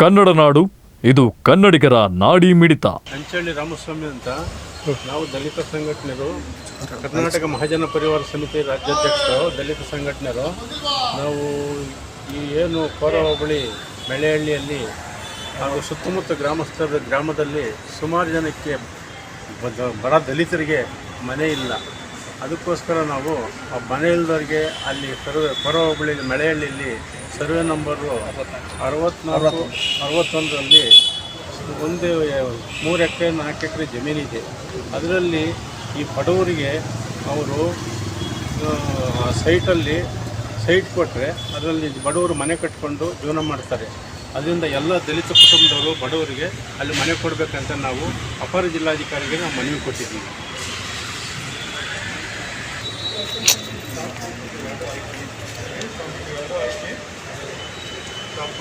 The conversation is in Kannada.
ಕನ್ನಡ ನಾಡು, ಇದು ಕನ್ನಡಿಗರ ನಾಡಿ ಮಿಡಿತ. ಅಂಚಳ್ಳಿ ರಾಮಸ್ವಾಮಿ ಅಂತ ನಾವು ದಲಿತ ಸಂಘಟನೆರು ಕರ್ನಾಟಕ ಮಹಾಜನ ಪರಿವಾರ ಸಮಿತಿ ರಾಜ್ಯಾಧ್ಯಕ್ಷರು, ದಲಿತ ಸಂಘಟನೆರು, ನಾವು ಈ ಏನು ಕೋರ ಹೋಬಳಿ ಮೆಳೆಹಳ್ಳಿಯಲ್ಲಿ ಹಾಗೂ ಸುತ್ತಮುತ್ತ ಗ್ರಾಮಸ್ಥರ ಗ್ರಾಮದಲ್ಲಿ ಸುಮಾರು ಜನಕ್ಕೆ ಬಡ ದಲಿತರಿಗೆ ಮನೆ ಇಲ್ಲ. ಅದಕ್ಕೋಸ್ಕರ ನಾವು ಆ ಮನೆ ಇಲ್ದವ್ರಿಗೆ ಅಲ್ಲಿ ಕೊರ ಹೋಬಳಿ ಮಳೆಹಳ್ಳಿಯಲ್ಲಿ ಸರ್ವೆ ನಂಬರು ಅರವತ್ನಾಲ್ಕು, ಅರವತ್ತೊಂದರಲ್ಲಿ ಒಂದು, ಮೂರು ಎಕರೆ, ನಾಲ್ಕು ಎಕರೆ ಜಮೀನಿದೆ ಅದರಲ್ಲಿ ಈ ಬಡವರಿಗೆ ಅವರು ಸೈಟಲ್ಲಿ ಸೈಟ್ ಕೊಟ್ಟರೆ ಅದರಲ್ಲಿ ಬಡವರು ಮನೆ ಕಟ್ಕೊಂಡು ಜೀವನ ಮಾಡ್ತಾರೆ. ಅದರಿಂದ ಎಲ್ಲ ದಲಿತ ಕುಟುಂಬದವರು ಬಡವರಿಗೆ ಅಲ್ಲಿ ಮನೆ ಕೊಡಬೇಕಂತ ನಾವು ಅಪರ ಜಿಲ್ಲಾಧಿಕಾರಿಗೆ ನಾವು ಮನವಿ ಕೊಟ್ಟಿದ್ದೀವಿ.